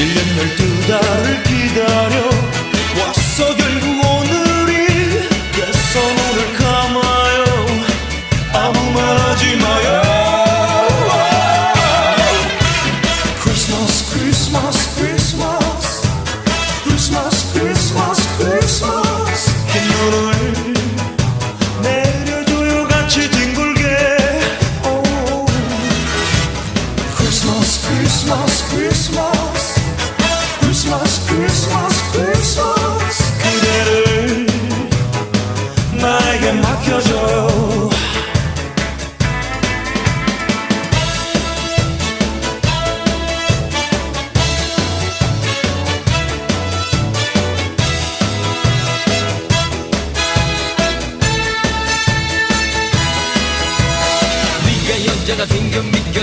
1년 12달을 기다려. 왔어 결국 오늘이 그래서 눈을 감아요. 아무 말 하지 마요. 크리스마스 크리스마스 크리스마스. 크리스마스 크리스마스 크리스마스. 흰눈을 내려줘요 같이 뒹굴게. 오. 크리스마스 크리스마스 크리스마스 크리스마스 크리스마스 크리스마스 그대를 나에게 맡겨줘요 생겨 믿겨